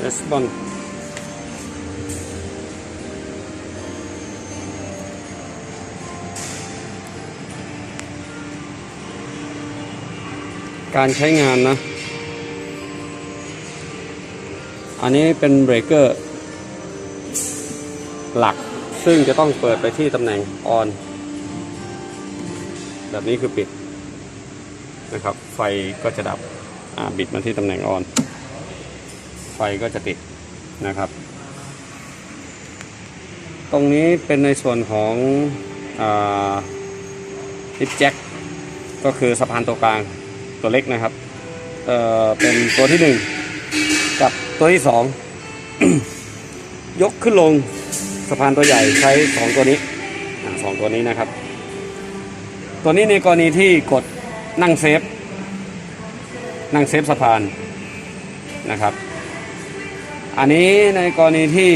เรสบอนการใช้งานนะ อันนี้เป็นเบรกเกอร์หลักซึ่งจะต้องเปิดไปที่ตำแหน่งออน แบบนี้คือปิดนะครับ ไฟก็จะดับ อ่า บิดมาที่ตำแหน่งออน ไฟก็จะติดนะครับ ตรงนี้เป็นในส่วนของลิฟแจ็คก็คือสะพานตัวกลางตัวเล็กนะครับเอ่อเป็นตัวที่หนึ่งกับตัวที่สองยกขึ้นลงสะพานตัวใหญ่ใช้สองตัวนี้สองตัวนี้นะครับ ตัวนี้ในกรณีที่กดนั่งเซฟ นั่งเซฟสะพานนะครับ อันนี้ในกรณีที่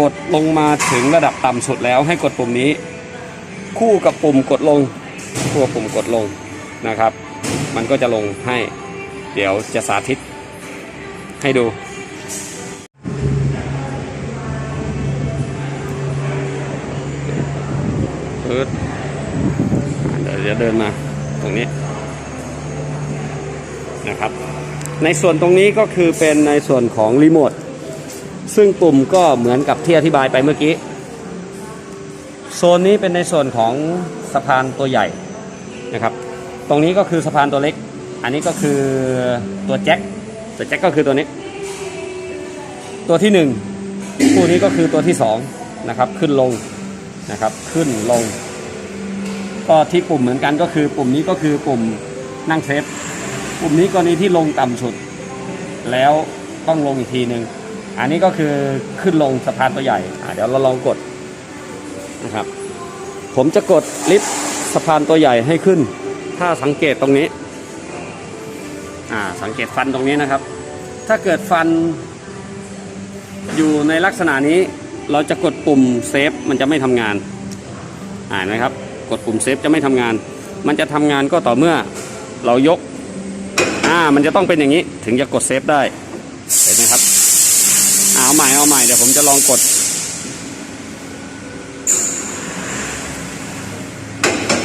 กดลงมาถึงระดับต่ำสุดแล้วให้กดปุ่มนี้ คู่กับปุ่มกดลงคู่กับปุ่มกดลงนะครับ มันก็จะลงให้เดี๋ยวจะสาธิตให้ดูปึ๊ดเดี๋ยวจะเดินมาตรงนี้นะครับ ในส่วนตรงนี้ก็คือเป็นในส่วนของรีโมทซึ่งปุ่มก็เหมือนกับที่อธิบายไปเมื่อกี้ โซนนี้เป็นในส่วนของสะพานตัวใหญ่นะครับ ตรงนี้ก็คือสะพานตัวเล็ก อันนี้ก็คือตัวแจ็คตัวแจ็คก็คือตัวนี้ ตัวที่หนึ่งคู่นี้ก็คือตัวที่สองนะครับขึ้นลงนะครับขึ้นลง ก็ที่ปุ่มเหมือนกันก็คือปุ่มนี้ก็คือปุ่มนั่งเซฟ ปุ่มนี้กรณีที่ลงต่ำสุด แล้วต้องลงอีกทีหนึ่งอันนี้ก็คือขึ้นลงสะพานตัวใหญ่เดี๋ยวเราลองกดนะครับ ผมจะกดลิฟต์สะพานตัวใหญ่ให้ขึ้น ถ้าสังเกตตรงนี้อ่าสังเกตฟันตรงนี้นะครับ ถ้าเกิดฟันอยู่ในลักษณะนี้เราจะกดปุ่มเซฟมันจะไม่ทำงานอ่านไหมครับ กดปุ่มเซฟจะไม่ทำงาน มันจะทำงานก็ต่อเมื่อเรายก อ่ามันจะต้องเป็นอย่างนี้ถึงจะกดเซฟได้เห็นไหมครับเอาใหม่เอาใหม่เดี๋ยวผมจะลองกด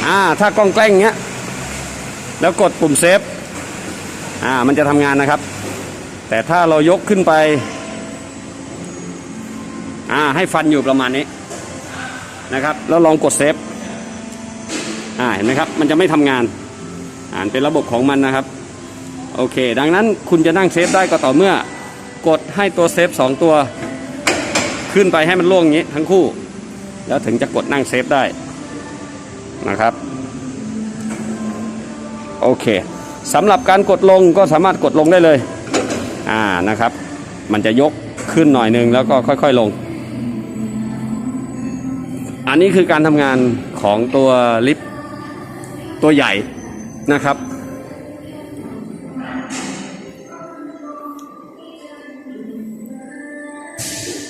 อ่าถ้ากล้องแกล้งเงี้ยแล้วกดปุ่มเซฟอ่ามันจะทำงานนะครับ แต่ถ้าเรายกขึ้นไปอ่าให้ฟันอยู่ประมาณนี้นะครับ แล้วลองกดเซฟอ่าเห็นไหมครับ มันจะไม่ทำงานอ่านเป็นระบบของมันนะครับ โอเค ดังนั้นคุณจะนั่งเซฟได้ก็ต่อเมื่อ กดให้ตัวเซฟสองตัว ขึ้นไปให้มันล่วงอย่างนี้ ทั้งคู่ แล้วถึงจะกดนั่งเซฟได้นะครับโอเคสำหรับการกดลงก็สามารถกดลงได้เลยอ่านะครับ มันจะยกขึ้นหน่อยนึงแล้วก็ค่อยๆลง อันนี้คือการทำงานของตัวลิฟต์ตัวใหญ่นะครับ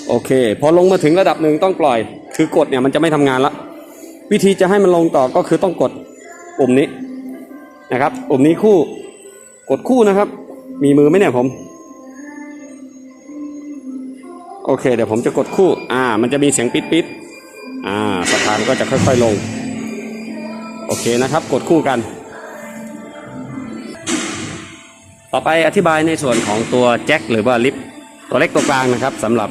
โอเค พอลงมาถึงระดับหนึ่งต้องปล่อย คือกดเนี่ยมันจะไม่ทำงานละ วิธีจะให้มันลงต่อก็คือต้องกดปุ่มนี้นะครับปุ่มนี้คู่ กดคู่นะครับ มีมือไหมเนี่ยผม โอเค เดี๋ยวผมจะกดคู่ อ่า มันจะมีเสียงปิดปิดอ่าสะพานก็จะค่อยๆลง โอเคนะครับ กดคู่กัน ต่อไปอธิบายในส่วนของตัวแจ็คหรือว่าลิฟต์ตัวเล็กตัวกลางนะครับสำหรับ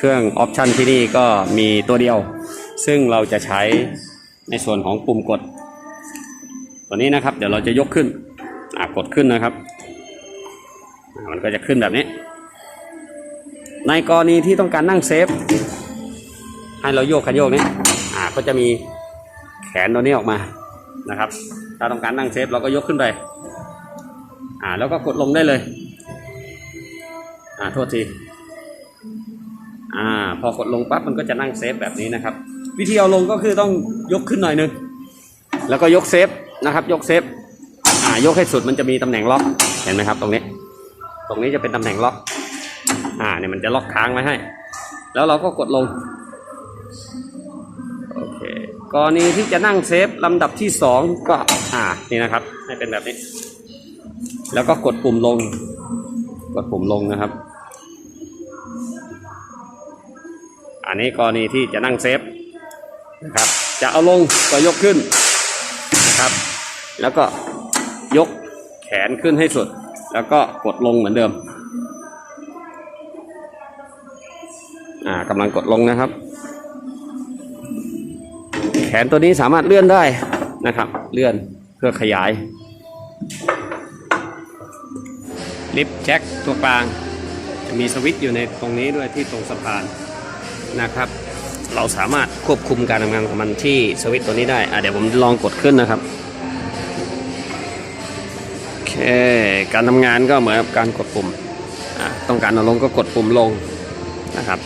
เครื่องออปชันที่นี่ก็มีตัวเดียว ซึ่งเราจะใช้ในส่วนของปุ่มกด ตัวนี้นะครับ เดี๋ยวเราจะยกขึ้นกดขึ้นนะครับ มันก็จะขึ้นแบบนี้ ในกรณีที่ต้องการนั่งเซฟ ให้เราโยกขยโยกนี้ก็จะมีแขนตัวนี้ออกมานะครับ ถ้าต้องการนั่งเซฟเราก็ยกขึ้นไปอ่าแล้วก็กดลงได้เลย อ่าโทษที อ่าพอกดลงปั๊บมันก็จะนั่งเซฟแบบนี้นะครับ วิธีเอาลงก็คือต้องยกขึ้นหน่อยนึงแล้วก็ยกเซฟนะครับ ยกเซฟอ่ายกให้สุดมันจะมีตำแหน่งล็อกเห็นไหมครับ ตรงนี้ ตรงนี้จะเป็นตำแหน่งล็อก อ่าเนี่ยมันจะล็อกค้างไว้ให้ แล้วเราก็กดลงโอเคกรณีที่จะนั่งเซฟลำดับที่สองก็อ่านี่นะครับ ให้เป็นแบบนี้ แล้วก็กดปุ่มลง กดปุ่มลงนะครับ อันนี้กรณีที่จะนั่งเซฟนะครับ จะเอาลงก็ยกขึ้นนะครับ แล้วก็ยกแขนขึ้นให้สุด แล้วก็กดลงเหมือนเดิม อ่ากำลังกดลงนะครับ แขนตัวนี้สามารถเลื่อนได้นะครับ เลื่อนเพื่อขยาย ลิฟต์แจ็คตัวกลาง จะมีสวิตช์อยู่ในตรงนี้ด้วยที่ตรงสะพาน นะครับ เราสามารถควบคุมการทำงานของมันที่สวิตช์ตัวนี้ได้อะเดี๋ยวผมลองกดขึ้นนะครับโอเคการทำงานก็เหมือนกับการกดปุ่มอะต้องการลงก็กดปุ่มลงนะครับ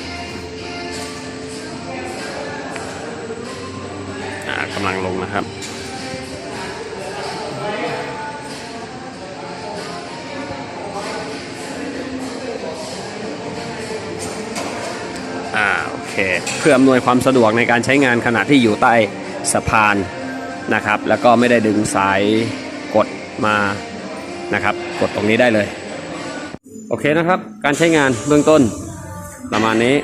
กำลังลงนะครับ เคเพื่ออำนวยความสะดวกในการใช้งานขณะที่อยู่ใต้สะพานนะครับ แล้วก็ไม่ได้ดึงสายกดมานะครับ กดตรงนี้ได้เลย โอเคนะครับ การใช้งานเบื้องต้นประมาณนี้